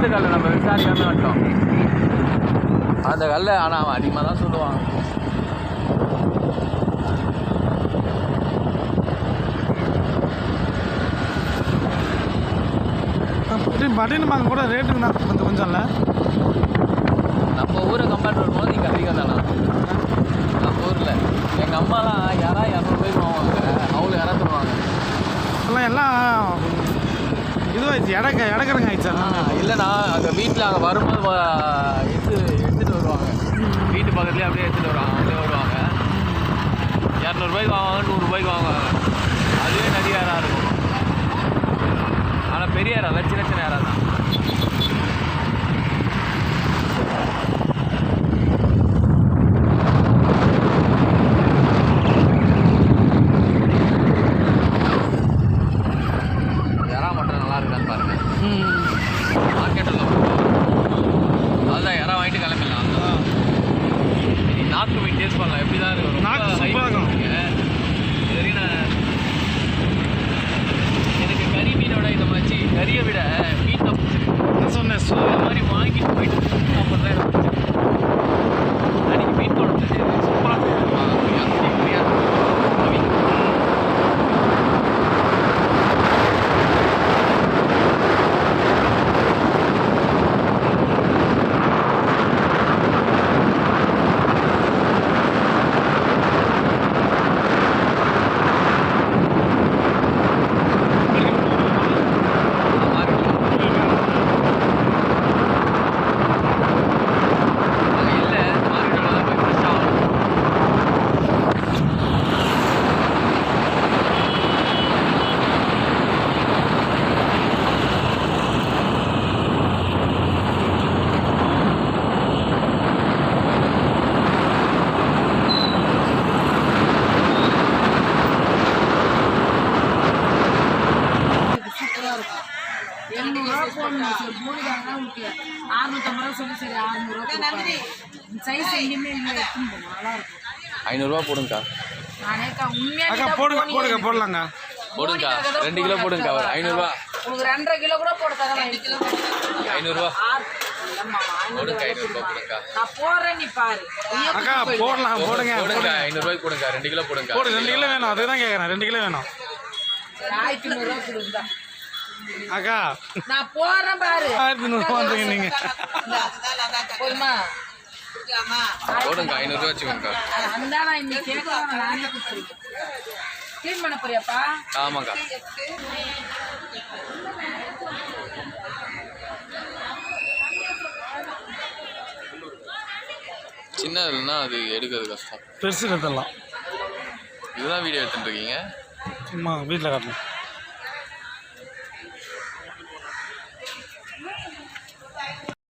ஆயிரும் அந்த கல்லை ஆனால் அவன் அதிகமாக தான் சொல்லுவான். பட்டினம் பாங்க கூட ரேட்டுங்க தான் கொஞ்சம் கொஞ்சம் இல்லை நம்ம ஊரை கம்பேர் பண்ணும்போது இங்கே அதிகம் தானா நம்ம ஊரில். எங்கள் அம்மாலாம் யாரா இரநூறுபாய்க்கு வாங்குவாங்க அவங்களும் யாரா தருவாங்க? எல்லாம் எல்லாம் இதுவாகிடுச்சு இடக்க இடக்கிறங்க ஆயிடுச்சா? இல்லைண்ணா அங்கே வீட்டில் அங்கே வரும்போது எடுத்து எடுத்துகிட்டு வருவாங்க. வீட்டு பக்கத்துலேயே அப்படியே எடுத்துகிட்டு வருவாங்க அப்படியே வருவாங்க. இரநூறுபாய்க்கு வாங்குவாங்க நூறுரூபாய்க்கு வாங்குவாங்க. அதுவே நிறைய இருக்கும். ஆனால் பெரிய இடம் சின்ன சின்ன இடம் தான் இறா மட்டும் நல்லா இருக்கான்னு பாருங்க மார்க்கெட்டில் அதுதான் யாராவது வாங்கிட்டு கிளம்பிடலாம். அதுதான் நீ நாக்கு மீன் டேஸ்ட் பண்ணலாம். எப்படி தான் இருக்கும்? ரொம்ப நாக்கு high சூப்பரா இருக்கும். பண்ணுவீங்க. இது வரைக்கும் நான் எனக்கு கறி மீனோட இந்த மாதிரி கறியை விட மீன் தான் பிடிச்சிருக்கு நான் சொன்னேன் சு- இந்த மாதிரி வாங்கிட்டு போயிட்டு சாப்பிட்றது தான் எனக்கு பிடிச்சிருக்கு அன்னைக்கு மீன் குழம்பு செஞ்சது சூப்பராக இல்லை மார்க்கெட்டில் தான் போய் ஃப்ரெஷ்ஷாக ஆகணும் சூப்பரா இருக்கும் எழுநூறுவா போடணும் சரி போடுதாங்கன்னா உங்களுக்கு அறுநூத்தம்பது ரூபா சொல்லி சரி அறுநூறுவா சைஸ் எங்கேயுமே இல்லை எடுத்துன்னு போகணும் நல்லா இருக்கும் ஐநூறுரூவா போடுங்கக்கா நானேக்கா போடுங்க போடுங்க போடலாங்க. போடுங்கக்கா. ரெண்டு கிலோ போடுங்கக்கா ஒரு ஐநூறுரூவா உங்களுக்கு ரெண்டரை கிலோ கூட போட தரேன் ஐநூறுரூவா போடுங்க. ஐநூறுரூவா போடுங்கக்கா. நான் போடுறேன் நீ பாரு. நீயே அக்கா போடலாம் போடுங்க போடுங்க ஐநூறுரூவாய்க்கு போடுங்க. ரெண்டு கிலோ போடுங்க. போடு ரெண்டு கிலோ வேணும் அதுக்கு தான் கேட்குறேன் ரெண்டு கிலோ வேணும். ஆயிரத்தி நூறுரூவா கொடுங்க. அக்கா. நான் போடுறேன் பாரு. ஆயிரத்தி நூறுரூவா வந்துங்க நீங்கள் போதுமா போடுங்க ஐநூறுரூவா வச்சுக்கோங்கக்கா அந்த நான் இன்னைக்கு கேட்கலாம் நானே கொடுத்துருக்கேன் க்ளீன் பண்ண போறியாப்பா? ஆமாக்கா. சின்னதுன்னா அது எடுக்கிறது கஷ்டம். பெருசு எடுத்துடலாம் இதுதான் வீடியோ எடுத்துட்டு இருக்கீங்க? சும்மா வீட்டில் காட்டணும்